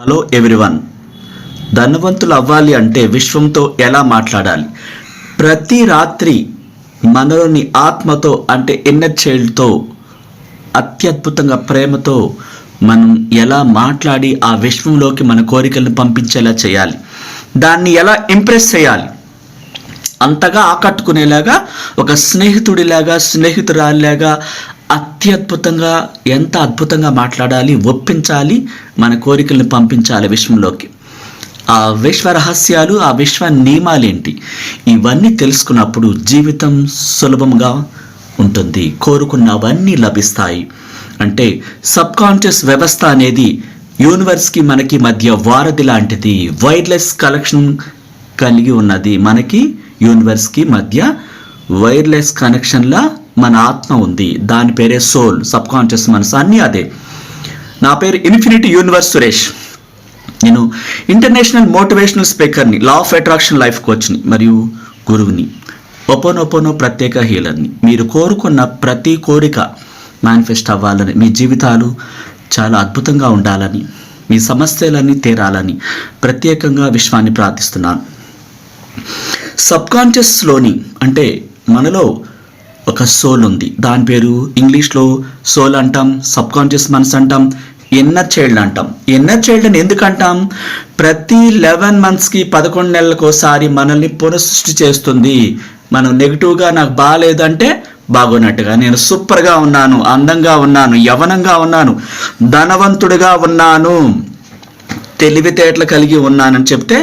Hello everyone. ధనవంతులు అవ్వాలి అంటే విశ్వంతో ఎలా మాట్లాడాలి? ప్రతి రాత్రి మనలోని ఆత్మతో అంటే ఇన్నర్ చైల్డ్తో అత్యద్భుతంగా ప్రేమతో మనం ఎలా మాట్లాడి ఆ విశ్వంలోకి మన కోరికలను పంపించేలా చేయాలి? దాన్ని ఎలా ఇంప్రెస్ చేయాలి? అంతగా ఆకట్టుకునేలాగా ఒక స్నేహితుడిలాగా స్నేహితురాలిలాగా అత్యద్భుతంగా ఎంత అద్భుతంగా మాట్లాడాలి ఒప్పించాలి మన కోరికలను పంపించాలి విశ్వంలోకి. ఆ విశ్వ రహస్యాలు ఆ విశ్వ నియమాలేంటి? ఇవన్నీ తెలుసుకున్నప్పుడు జీవితం సులభంగా ఉంటుంది. కోరుకున్నవన్నీ లభిస్తాయి. అంటే సబ్ కాన్షియస్ వ్యవస్థ అనేది యూనివర్స్కి మనకి మధ్య వారధి లాంటిది. వైర్లెస్ కలెక్షన్ కలిగి ఉన్నది మనకి యూనివర్స్కి మధ్య వైర్లెస్ కనెక్షన్లా మన ఆత్మ ఉంది. దాని పేరే సోల్ సబ్ కాన్షియస్ మనసు. అన్నీ అదే. నా పేరు ఇన్ఫినిటీ యూనివర్స్ సురేష్. నేను ఇంటర్నేషనల్ మోటివేషనల్ స్పీకర్ని లా ఆఫ్ అట్రాక్షన్ లైఫ్ కోచ్ని మరియు గురువుని ఒపోనొపోనో ప్రత్యేక హీలర్ని. మీరు కోరుకున్న ప్రతి కోరిక మేనిఫెస్ట్ అవ్వాలని మీ జీవితాలు చాలా అద్భుతంగా ఉండాలని మీ సమస్యలన్నీ తీరాలని ప్రత్యేకంగా విశ్వాన్ని ప్రార్థిస్తున్నాను. సబ్కాన్షియస్లోని అంటే మనలో ఒక సోల్ ఉంది. దాని పేరు ఇంగ్లీష్లో సోల్ అంటాం సబ్కాన్షియస్ మనసు అంటాం ఇన్నర్ చైల్డ్ అంటాం. ఇన్నర్ చైల్డ్ అని ఎందుకు అంటాం ప్రతి లెవెన్ మంత్స్కి పదకొండు నెలలకు ఒకసారి మనల్ని పునఃసృష్టి చేస్తుంది. మనం నెగిటివ్గా నాకు బాగాలేదంటే బాగున్నట్టుగా నేను సూపర్గా ఉన్నాను అందంగా ఉన్నాను యవనంగా ఉన్నాను ధనవంతుడిగా ఉన్నాను తెలివితేటలు కలిగి ఉన్నానని చెప్తే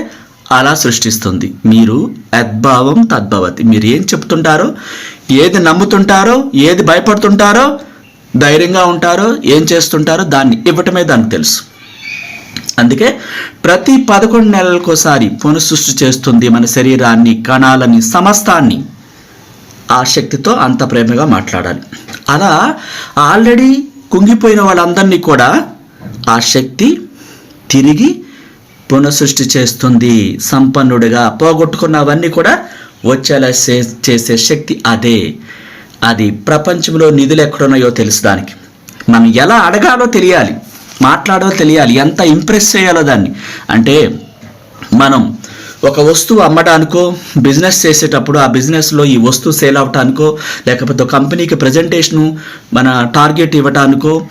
అలా సృష్టిస్తుంది. మీరు యద్భావం తద్భవతి. మీరు ఏం చెప్తుంటారో ఏది నమ్ముతుంటారో ఏది భయపడుతుంటారో ధైర్యంగా ఉంటారో ఏం చేస్తుంటారో దాన్ని ఇవ్వటమే దానికి తెలుసు. అందుకే ప్రతి పదకొండు నెలలకోసారి పునఃసృష్టి చేస్తుంది మన శరీరాన్ని కణాలని సమస్తాన్ని ఆ శక్తితో అంత ప్రేమగా మాట్లాడాలి. అలా ఆల్రెడీ కుంగిపోయిన వాళ్ళందరినీ కూడా ఆ శక్తి తిరిగి పునఃసృష్టి చేస్తుంది. సంపన్నుడిగా పోగొట్టుకున్నవన్నీ కూడా వచ్చేలా చేసే శక్తి అదే. అది ప్రపంచంలో నిధులు ఎక్కడున్నాయో తెలుసు దానికి. మనం ఎలా అడగాలో తెలియాలి. మాట్లాడాలో తెలియాలి. ఎంత ఇంప్రెస్ చేయాలో దాన్ని. అంటే మనం ఒక వస్తువు అమ్మడానికో బిజినెస్ చేసేటప్పుడు ఆ బిజినెస్లో ఈ వస్తువు సేల్ అవటానికో లేకపోతే ఒక కంపెనీకి ప్రజెంటేషను మన టార్గెట్ ఇవ్వటానికో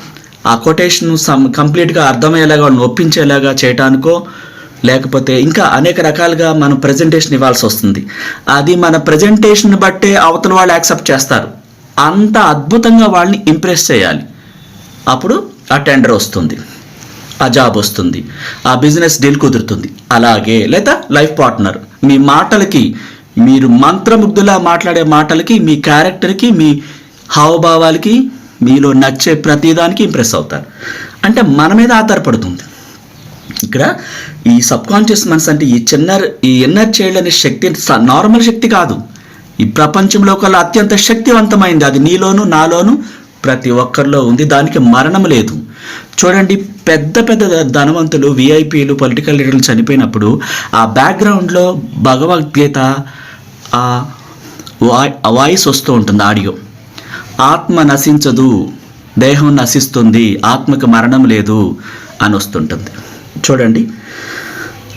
ఆ కొటేషన్ సమ్ కంప్లీట్గా అర్థమయ్యేలాగా ఒప్పించేలాగా చేయటానికో లేకపోతే ఇంకా అనేక రకాలుగా మనం ప్రజెంటేషన్ ఇవ్వాల్సి వస్తుంది. అది మన ప్రజెంటేషన్ బట్టే అవతల వాళ్ళు యాక్సెప్ట్ చేస్తారు. అంత అద్భుతంగా వాళ్ళని ఇంప్రెస్ చేయాలి. అప్పుడు ఆ టెండర్ వస్తుంది. ఆ జాబ్ వస్తుంది. ఆ బిజినెస్ డీల్ కుదురుతుంది. అలాగే లేదా లైఫ్ పార్ట్నర్ మీ మాటలకి మీరు మంత్రముగ్ధులా మాట్లాడే మాటలకి మీ క్యారెక్టర్కి మీ హావభావాలకి మీలో నచ్చే ప్రతిదానికి ఇంప్రెస్ అవుతారు. అంటే మన మీద ఆధారపడుతుంది. ఇక్కడ ఈ సబ్ కాన్షియస్ మనసు అంటే ఈ చిన్న ఈ ఇన్నర్ చైల్డ్ అనే శక్తి స- నార్మల్ శక్తి కాదు. ఈ ప్రపంచంలో కల్లా అత్యంత శక్తివంతమైంది. అది నీలోను నాలోను ప్రతి ఒక్కరిలో ఉంది. దానికి మరణం లేదు. చూడండి పెద్ద పెద్ద ధనవంతులు విఐపీలు పొలిటికల్ లీడర్లు చనిపోయినప్పుడు ఆ బ్యాక్గ్రౌండ్లో భగవద్గీత ఆ వాయిస్ వస్తూ ఉంటుంది ఆడియో. ఆత్మ నశించదు దేహం నశిస్తుంది ఆత్మకు మరణం లేదు అని వస్తుంటుంది. చూడండి.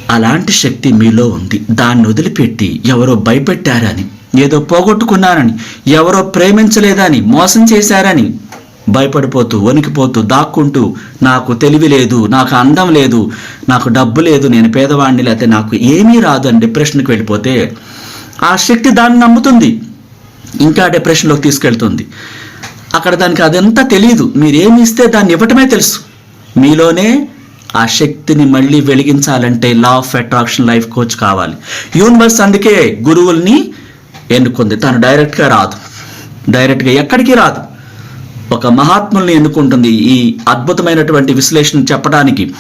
అలాంటి శక్తి మీలో ఉంది. దాన్ని వదిలిపెట్టి ఎవరో భయపెట్టారని ఏదో పోగొట్టుకున్నారని ఎవరో ప్రేమించలేదని మోసం చేశారని భయపడిపోతూ వణికిపోతూ దాక్కుంటూ నాకు తెలివి లేదు నాకు అందం లేదు నాకు డబ్బు లేదు నేను పేదవాడిని లేకపోతే నాకు ఏమీ రాదు అని డిప్రెషన్కి వెళ్ళిపోతే ఆ శక్తి దాన్ని నమ్ముతుంది. ఇంకా డిప్రెషన్లోకి తీసుకెళ్తుంది. అక్కడ దానికి అదంతా తెలియదు మీరు ఏమి ఇస్తే దాన్ని ఇవ్వటమే తెలుసు. మీలోనే ఆ శక్తిని మళ్ళీ వెలిగించాలంటే law of attraction life coach కావాలి. యూనివర్స్ అందుకే గురువుల్ని ఎన్నుకుంది. తను డైరెక్ట్గా రాదు. డైరెక్ట్గా ఎక్కడికి రాదు. ఒక మహాత్ముల్ని ఎన్నుకుంటుంది ఈ అద్భుతమైనటువంటి విశ్లేషణ చెప్పడానికి.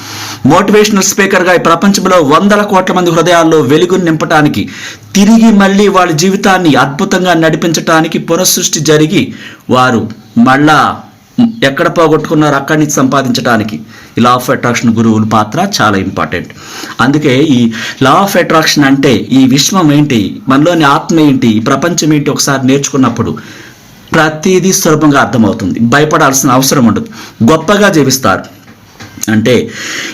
మోటివేషనల్ స్పీకర్గా ఈ ప్రపంచంలో వందల కోట్ల మంది హృదయాల్లో వెలుగును నింపడానికి తిరిగి మళ్ళీ వాళ్ళ జీవితాన్ని అద్భుతంగా నడిపించటానికి పునఃసృష్టి జరిగి వారు మళ్ళా ఎక్కడ పోగొట్టుకున్నారో అక్కడి నుంచి సంపాదించడానికి ఈ లా ఆఫ్ అట్రాక్షన్ గురువుల పాత్ర చాలా ఇంపార్టెంట్ అందుకే ఈ లా ఆఫ్ అట్రాక్షన్ అంటే ఈ విశ్వం ఏంటి మనలోని ఆత్మ ఏంటి ఈ ప్రపంచం ఏంటి ఒకసారి నేర్చుకున్నప్పుడు ప్రతిదీ సులభంగా అర్థమవుతుంది. భయపడాల్సిన అవసరం ఉండదు. గొప్పగా జీవిస్తారు. అంటే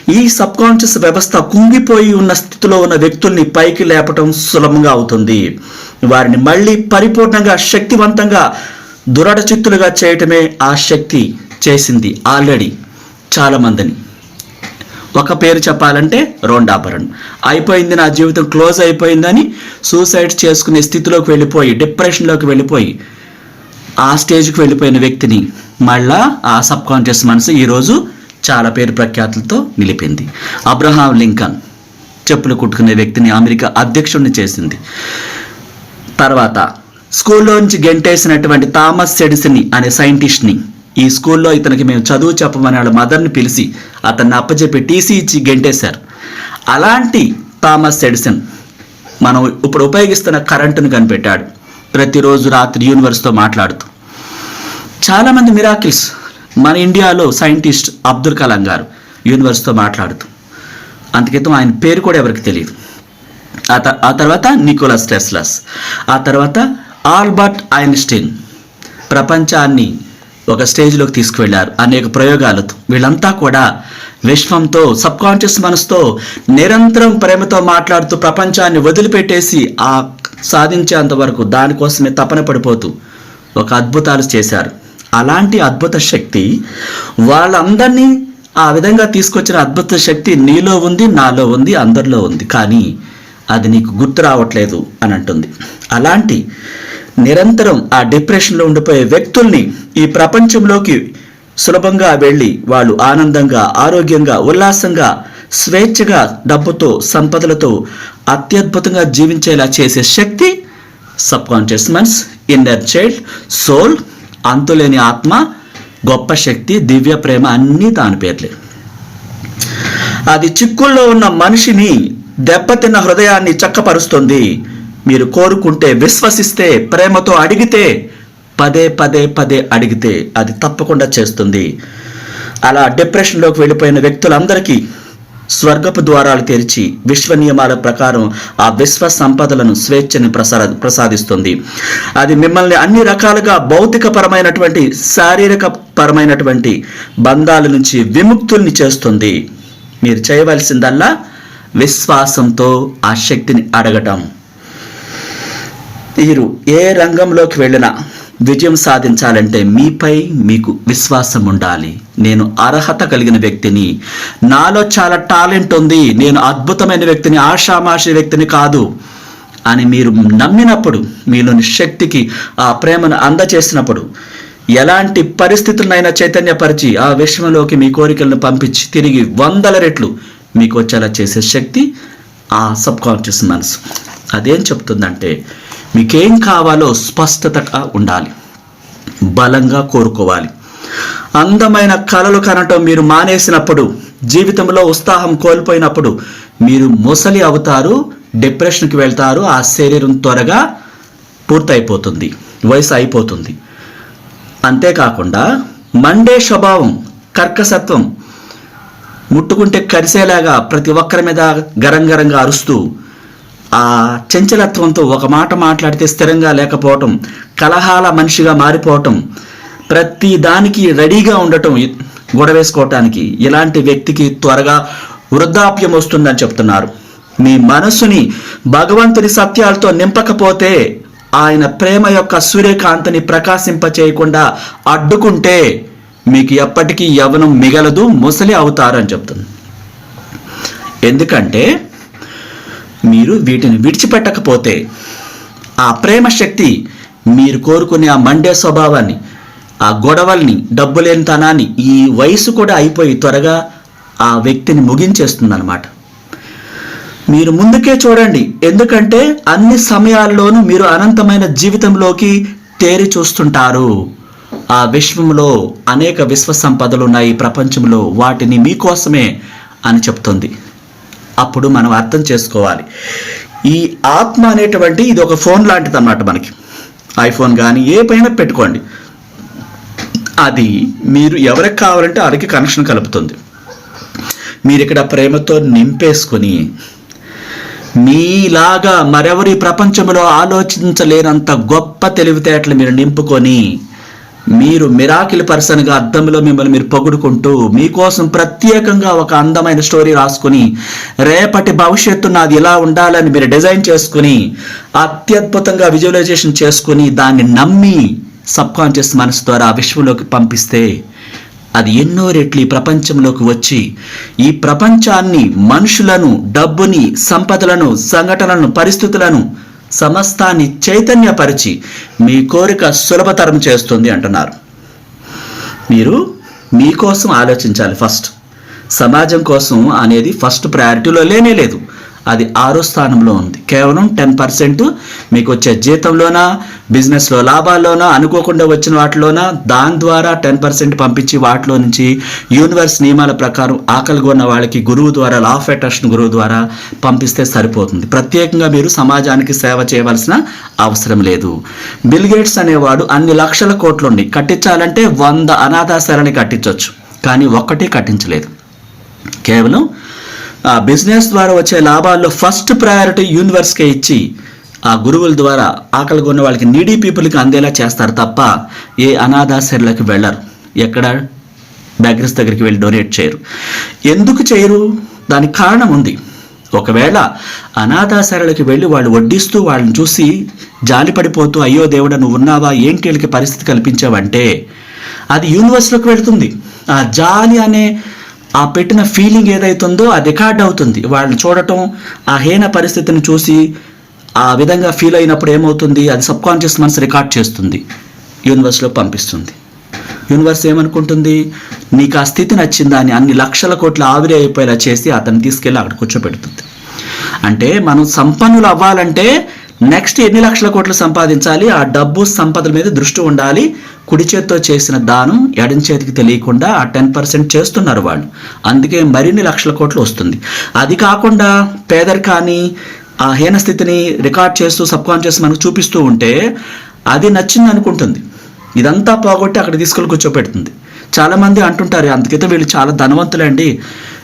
ఈ సబ్ కాన్షియస్ వ్యవస్థ కుంగిపోయి ఉన్న స్థితిలో ఉన్న వ్యక్తుల్ని పైకి లేపటం సులభంగా అవుతుంది. వారిని మళ్ళీ పరిపూర్ణంగా శక్తివంతంగా దురడచిత్తులుగా చేయటమే ఆ శక్తి చేసింది ఆల్రెడీ చాలామందిని. ఒక పేరు చెప్పాలంటే రోండాభరణ్ అయిపోయింది నా జీవితం క్లోజ్ అయిపోయిందని సూసైడ్ చేసుకునే స్థితిలోకి వెళ్ళిపోయి డిప్రెషన్లోకి వెళ్ళిపోయి ఆ స్టేజ్కి వెళ్ళిపోయిన వ్యక్తిని మళ్ళా ఆ సబ్ కాన్షియస్ మనసు ఈరోజు చాలా పేరు ప్రఖ్యాతులతో నిలిపింది. అబ్రహాం లింకన్ చెప్పులు కుట్టుకునే వ్యక్తిని అమెరికా అధ్యక్షుడిని చేసింది. తర్వాత స్కూల్లో నుంచి గెంటేసినటువంటి థామస్ సెడిసన్ అనే సైంటిస్ట్ని ఈ స్కూల్లో ఇతనికి మేము చదువు చెప్పమని వాళ్ళ మదర్ని పిలిచి అతన్ని అప్పచెప్పి టీసీ ఇచ్చి గెంటేశారు. అలాంటి థామస్ సెడిసన్ మనం ఇప్పుడు ఉపయోగిస్తున్న కరెంటును కనిపెట్టాడు. ప్రతిరోజు రాత్రి యూనివర్స్తో మాట్లాడుతూ. చాలామంది మిరాకిల్స్ మన ఇండియాలో సైంటిస్ట్ అబ్దుల్ కలాం గారు యూనివర్స్తో మాట్లాడుతూ. అందుకేతం ఆయన పేరు కూడా ఎవరికి తెలియదు ఆ ఆ తర్వాత నికోలస్ టెస్లాస్. ఆ తర్వాత ఆల్బర్ట్ ఐన్స్టీన్ ప్రపంచాన్ని ఒక స్టేజ్లోకి తీసుకువెళ్ళారు. అనేక ప్రయోగాలతో వీళ్ళంతా కూడా విశ్వంతో సబ్ కాన్షియస్ మనసుతో నిరంతరం ప్రేమతో మాట్లాడుతూ ప్రపంచాన్ని వదిలిపెట్టేసి ఆ సాధించేంత వరకు దానికోసమే తపన పడిపోతూ ఒక అద్భుతాలు చేశారు. అలాంటి అద్భుత శక్తి వాళ్ళందరినీ ఆ విధంగా తీసుకొచ్చిన అద్భుత శక్తి నీలో ఉంది నాలో ఉంది అందరిలో ఉంది. కానీ అది నీకు గుర్తు రావట్లేదు అని అంటుంది. అలాంటి నిరంతరం ఆ డిప్రెషన్లో ఉండిపోయే వ్యక్తుల్ని ఈ ప్రపంచంలోకి సులభంగా వెళ్ళి వాళ్ళు ఆనందంగా ఆరోగ్యంగా ఉల్లాసంగా స్వేచ్ఛగా డబ్బుతో సంపదలతో అత్యద్భుతంగా జీవించేలా చేసే శక్తి subconscious minds inner child soul అంతులేని ఆత్మ గొప్ప శక్తి దివ్య ప్రేమ అన్నీ దాని పేర్లే. అది చిక్కుల్లో ఉన్న మనిషిని దెబ్బతిన్న హృదయాన్ని చక్కపరుస్తుంది. మీరు కోరుకుంటే విశ్వసిస్తే ప్రేమతో అడిగితే పదే పదే పదే అడిగితే అది తప్పకుండా చేస్తుంది. అలా డిప్రెషన్లోకి వెళ్ళిపోయిన వ్యక్తులందరికీ స్వర్గపు ద్వారాలు తెరిచి విశ్వ నియమాల ప్రకారం ఆ విశ్వ సంపదలను స్వేచ్ఛని ప్రసార ప్రసాదిస్తుంది. అది మిమ్మల్ని అన్ని రకాలుగా భౌతిక పరమైనటువంటి శారీరక పరమైనటువంటి బంధాల నుంచి విముక్తుల్ని చేస్తుంది. మీరు చేయవలసిందల్లా విశ్వాసంతో ఆ శక్తిని అడగటం. మీరు ఏ రంగంలోకి వెళ్ళినా విజయం సాధించాలంటే మీపై మీకు విశ్వాసం ఉండాలి. నేను అర్హత కలిగిన వ్యక్తిని. నాలో చాలా టాలెంట్ ఉంది. నేను అద్భుతమైన వ్యక్తిని ఆషామాషి వ్యక్తిని కాదు అని మీరు నమ్మినప్పుడు మీలోని శక్తికి ఆ ప్రేమను అందచేసినప్పుడు ఎలాంటి పరిస్థితులనైనా చైతన్యపరిచి ఆ విషయంలోకి మీ కోరికలను పంపించి తిరిగి వందల రెట్లు మీకు వచ్చేలా చేసే శక్తి ఆ సబ్ కాన్షియస్ మనసు. అదేం చెప్తుందంటే మీకేం కావాలో స్పష్టతగా ఉండాలి. బలంగా కోరుకోవాలి. అందమైన కలలు కనటం మీరు మానేసినప్పుడు జీవితంలో ఉత్సాహం కోల్పోయినప్పుడు మీరు ముసలి అవుతారు డిప్రెషన్కి వెళ్తారు ఆ శరీరం త్వరగా పూర్తయిపోతుంది వయసు అయిపోతుంది. అంతేకాకుండా మండే స్వభావం కర్కసత్వం ముట్టుకుంటే కరిసేలాగా ప్రతి ఒక్కరి మీద గరంగరంగా అరుస్తూ ఆ చంచలత్వంతో ఒక మాట మాట్లాడితే స్థిరంగా లేకపోవటం కలహాల మనిషిగా మారిపోవటం ప్రతి దానికి రెడీగా ఉండటం గొడవేసుకోవటానికి ఇలాంటి వ్యక్తికి త్వరగా వృద్ధాప్యం వస్తుందని చెప్తున్నారు. మీ మనసుని భగవంతుని సత్యాలతో నింపకపోతే ఆయన ప్రేమ యొక్క సూర్యకాంతిని ప్రకాశింపచేయకుండా అడ్డుకుంటే మీకు ఎప్పటికీ యవనం మిగలదు ముసలి అవుతారని చెప్తుంది. ఎందుకంటే మీరు వీటిని విడిచిపెట్టకపోతే ఆ ప్రేమ శక్తి మీరు కోరుకునే ఆ మండే స్వభావాన్ని ఆ గొడవల్ని డబ్బులేనితనాన్ని ఈ వయసు కూడా అయిపోయి త్వరగా ఆ వ్యక్తిని ముగించేస్తుందన్నమాట. మీరు ముందుకే చూడండి ఎందుకంటే అన్ని సమయాల్లోనూ మీరు అనంతమైన జీవితంలోకి తేరి చూస్తుంటారు. ఆ విశ్వంలో అనేక విశ్వ సంపదలు ఉన్నాయి ప్రపంచంలో వాటిని మీకోసమే అని చెప్తుంది. అప్పుడు మనం అర్థం చేసుకోవాలి. ఈ ఆత్మ అనేటువంటి ఇది ఒక ఫోన్ లాంటిది అన్నమాట మనకి. ఐఫోన్ కానీ ఏ పైన పెట్టుకోండి. అది మీరు ఎవరికి కావాలంటే వారికి కనెక్షన్ కలుపుతుంది. మీరు ఇక్కడ ప్రేమతో నింపేసుకొని మీలాగా మరెవరి ప్రపంచంలో ఆలోచించలేనంత గొప్ప తెలివితేటలు మీరు నింపుకొని మీరు మిరాకిల్ పర్సన్గా అద్దంలో మిమ్మల్ని మీరు పొగుడుకుంటూ మీకోసం ప్రత్యేకంగా ఒక అందమైన స్టోరీ రాసుకుని రేపటి భవిష్యత్తు నాది ఇలా ఉండాలని మీరు డిజైన్ చేసుకుని అత్యద్భుతంగా విజువలైజేషన్ చేసుకుని దాన్ని నమ్మి సబ్ కాన్షియస్ మనసు ద్వారా విశ్వంలోకి పంపిస్తే అది ఎన్నో రెట్లు ఈ ప్రపంచంలోకి వచ్చి ఈ ప్రపంచాన్ని మనుషులను డబ్బుని సంపదలను సంఘటనలను పరిస్థితులను సమస్తాన్ని చైతన్యపరిచి మీ కోరిక సులభతరం చేస్తుంది అంటున్నారు. మీరు మీకోసం ఆలోచించాలి ఫస్ట్. సమాజం కోసం అనేది ఫస్ట్ ప్రయారిటీలో లేనే లేదు. అది ఆరో స్థానంలో ఉంది. కేవలం టెన్ పర్సెంట్ మీకు వచ్చే జీతంలోనా బిజినెస్లో లాభాల్లోనా అనుకోకుండా వచ్చిన వాటిలోనా దాని ద్వారా టెన్ పర్సెంట్ పంపించి వాటిలో నుంచి యూనివర్స్ నియమాల ప్రకారం ఆకలిగా ఉన్న వాళ్ళకి గురువు ద్వారా లా ఆఫ్ అట్రాక్షన్ గురువు ద్వారా పంపిస్తే సరిపోతుంది. ప్రత్యేకంగా మీరు సమాజానికి సేవ చేయవలసిన అవసరం లేదు. బిల్గేట్స్ అనేవాడు అన్ని లక్షల కోట్లుండి కట్టించాలంటే వంద అనాథాశాలని కట్టించవచ్చు కానీ ఒక్కటే కట్టించలేదు. కేవలం ఆ బిజినెస్ ద్వారా వచ్చే లాభాల్లో ఫస్ట్ ప్రయారిటీ యూనివర్స్కే ఇచ్చి ఆ గురువుల ద్వారా ఆకలిగా ఉన్న వాళ్ళకి నీడీ పీపుల్కి అందేలా చేస్తారు తప్ప ఏ అనాథాశ్రలకు వెళ్ళరు. ఎక్కడ? బ్యాగ్రస్ దగ్గరికి వెళ్ళి డొనేట్ చేయరు. ఎందుకు చేయరు? దానికి కారణం ఉంది. ఒకవేళ అనాథాశాలకి వెళ్ళి వాళ్ళు వడ్డిస్తూ వాళ్ళని చూసి జాలి పడిపోతూ అయ్యో దేవుడా నువ్వు ఉన్నావా? ఏంటి వీళ్ళకి పరిస్థితి కల్పించావంటే? అది యూనివర్స్లోకి వెళుతుంది. ఆ జాలి అనే ఆ పెట్టిన ఫీలింగ్ ఏదైతుందో అది రికార్డ్ అవుతుంది. వాళ్ళు చూడటం ఆ హీన పరిస్థితిని చూసి ఆ విధంగా ఫీల్ అయినప్పుడు ఏమవుతుంది? అది సబ్ కాన్షియస్ మనసు రికార్డ్ చేస్తుంది. యూనివర్స్లో పంపిస్తుంది. యూనివర్స్ ఏమనుకుంటుంది? నీకు ఆ స్థితి నచ్చిందా అని అన్ని లక్షల కోట్ల ఆవిరి అయిపోయేలా చేసి అతన్ని తీసుకెళ్ళి అక్కడ కూర్చోబెడుతుంది. అంటే మనం సంపన్నులు అవ్వాలంటే నెక్స్ట్ ఎన్ని లక్షల కోట్లు సంపాదించాలి? ఆ డబ్బు సంపదల మీద దృష్టి ఉండాలి. కుడి చేతితో చేసిన దానం ఎడం చేతికి తెలియకుండా ఆ టెన్ పర్సెంట్ చేస్తున్నారు వాళ్ళు. అందుకే మరిన్ని లక్షల కోట్లు వస్తుంది. అది కాకుండా పేదరికాన్ని ఆ హీన స్థితిని రికార్డ్ చేస్తూ సబ్ కాన్షియస్ మనకు చూపిస్తూ ఉంటే అది నచ్చింది అనుకుంటుంది. ఇదంతా పోగొట్టి అక్కడ తీసుకెళ్ళి కూర్చోపెడుతుంది. చాలామంది అంటుంటారు అందుకైతే వీళ్ళు చాలా ధనవంతులండి.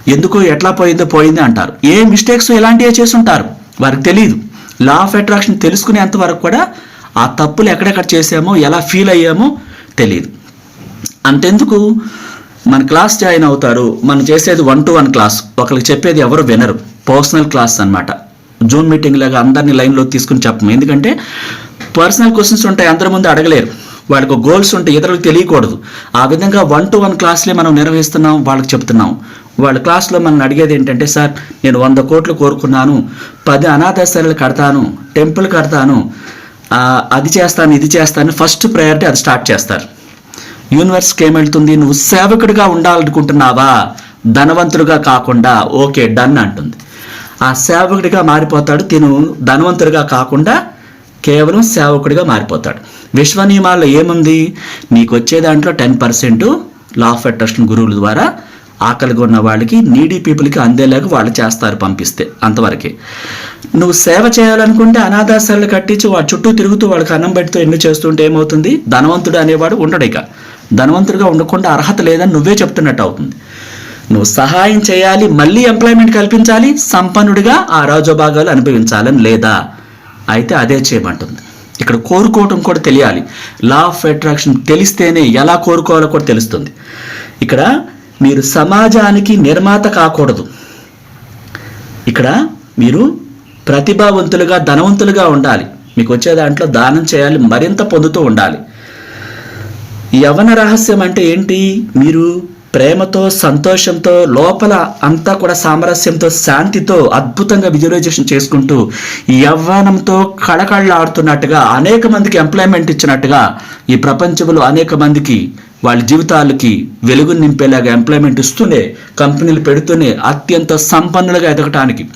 ఎందుకు ఎట్లా పోయిందో పోయింది అంటారు. ఏ మిస్టేక్స్ ఎలాంటివే చేసి ఉంటారు వారికి తెలియదు లా ఆఫ్ అట్రాక్షన్ తెలుసుకునేంత వరకు కూడా ఆ తప్పులు ఎక్కడెక్కడ చేసామో ఎలా ఫీల్ అయ్యామో తెలియదు అంతెందుకు? మన క్లాస్ జాయిన్ అవుతారు. మనం చేసేది వన్ టు వన్ క్లాస్ ఒకరికి చెప్పేది ఎవరు వినరు. పర్సనల్ క్లాస్ అన్నమాట. జూమ్ మీటింగ్ లాగా అందరినీ లైన్లో తీసుకుని చెప్పము. ఎందుకంటే పర్సనల్ క్వశ్చన్స్ ఉంటాయి అందరి ముందు అడగలేరు. వాళ్ళకి గోల్స్ ఉంటాయి ఇతరులకు తెలియకూడదు. ఆ విధంగా వన్ టు వన్ క్లాస్లే మనం నిర్వహిస్తున్నాం వాళ్ళకి చెప్తున్నాం. వాళ్ళ క్లాస్లో మనం అడిగేది ఏంటంటే సార్ నేను వంద కోట్లు కోరుకున్నాను పది అనాథాశ్రయాలు కడతాను టెంపుల్ కడతాను అది చేస్తాను ఇది చేస్తాను ఫస్ట్ ప్రయారిటీ అది స్టార్ట్ చేస్తారు. యూనివర్స్కి ఏమెళ్తుంది నువ్వు సేవకుడిగా ఉండాలనుకుంటున్నావా? ధనవంతుడిగా కాకుండా ఓకే డన్ అంటుంది. ఆ సేవకుడిగా మారిపోతాడు తిను ధనవంతుడిగా కాకుండా కేవలం సేవకుడిగా మారిపోతాడు. విశ్వ నియమాల్లో ఏముంది? నీకు వచ్చే దాంట్లో ten percent law of attraction గురువుల ద్వారా ఆకలిగా ఉన్న వాళ్ళకి నీడీ పీపుల్కి అందేలాగా వాళ్ళు చేస్తారు పంపిస్తే అంతవరకే. నువ్వు సేవ చేయాలనుకుంటే అనాథాశ్రాలు కట్టించి వాళ్ళ చుట్టూ తిరుగుతూ వాళ్ళకి అన్నం పెడుతూ ఎన్ని చేస్తుంటే ఏమవుతుంది? ధనవంతుడు అనేవాడు ఉండడు ఇక. ధనవంతుడిగా ఉండకుండా అర్హత లేదని నువ్వే చెప్తున్నట్టు అవుతుంది. నువ్వు సహాయం చేయాలి మళ్ళీ ఎంప్లాయ్మెంట్ కల్పించాలి సంపన్నుడిగా ఆ రాజభాగాలు అనుభవించాలని లేదా? అయితే అదే చేయమంటుంది. ఇక్కడ కోరుకోవటం కూడా తెలియాలి. లా ఆఫ్ అట్రాక్షన్ తెలిస్తేనే ఎలా కోరుకోవాలో కూడా తెలుస్తుంది. ఇక్కడ మీరు సమాజానికి నిర్మాత కాకూడదు. ఇక్కడ మీరు ప్రతిభావంతులుగా ధనవంతులుగా ఉండాలి. మీకు వచ్చే దాంట్లో దానం చేయాలి మరింత పొందుతూ ఉండాలి. యవన రహస్యం అంటే ఏంటి? మీరు ప్రేమతో సంతోషంతో లోపల అంతా కూడా సామరస్యంతో శాంతితో అద్భుతంగా విజువలైజేషన్ చేసుకుంటూ యవ్వనంతో కళకళలాడుతున్నట్టుగా అనేక మందికి ఎంప్లాయ్మెంట్ ఇచ్చినట్టుగా ఈ ప్రపంచంలో అనేక మందికి వాళ్ళ జీవితాలకి వెలుగు నింపేలాగా ఎంప్లాయ్మెంట్ ఇస్తూనే కంపెనీలు పెడుతూనే అత్యంత సంపన్నులుగా ఎదగటానికి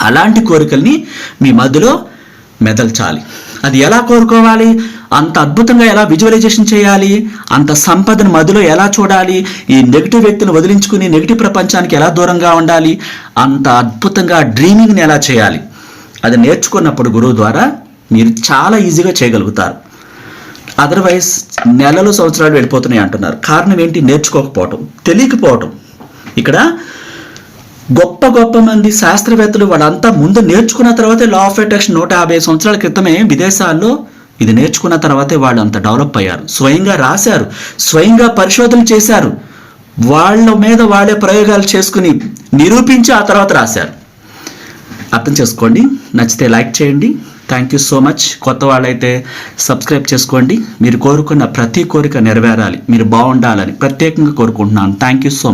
అలాంటి కోరికల్ని మీ మధ్యలో మెదల్చాలి. అది ఎలా కోరుకోవాలి? అంత అద్భుతంగా ఎలా విజువలైజేషన్ చేయాలి? అంత సంపదను మధ్యలో ఎలా చూడాలి? ఈ నెగిటివ్ వ్యక్తిని వదిలించుకుని నెగిటివ్ ప్రపంచానికి ఎలా దూరంగా ఉండాలి? అంత అద్భుతంగా డ్రీమింగ్ని ఎలా చేయాలి? అది నేర్చుకున్నప్పుడు గురువు ద్వారా మీరు చాలా ఈజీగా చేయగలుగుతారు. అదర్వైజ్ నెలలు సంవత్సరాలు వెళ్ళిపోతున్నాయి అంటున్నారు. కారణం ఏంటి? నేర్చుకోకపోవటం. తెలియకపోవటం. ఇక్కడ గొప్ప గొప్ప మంది శాస్త్రవేత్తలు వాళ్ళంతా ముందు నేర్చుకున్న తర్వాతే లా ఆఫ్ అట్రాక్షన్ నూట యాభై సంవత్సరాల క్రితమే విదేశాల్లో ఇది నేర్చుకున్న తర్వాతే వాళ్ళు అంత డెవలప్ అయ్యారు. స్వయంగా రాశారు. స్వయంగా పరిశోధన చేశారు. వాళ్ళ మీద వాళ్ళే ప్రయోగాలు చేసుకుని నిరూపించి ఆ తర్వాత రాశారు. అర్థం చేసుకోండి. నచ్చితే లైక్ చేయండి. థ్యాంక్ యూ సో మచ్ కొత్త వాళ్ళైతే సబ్స్క్రైబ్ చేసుకోండి. మీరు కోరుకున్న ప్రతి కోరిక నెరవేరాలి. మీరు బాగుండాలని ప్రత్యేకంగా కోరుకుంటున్నాను. Thank you so much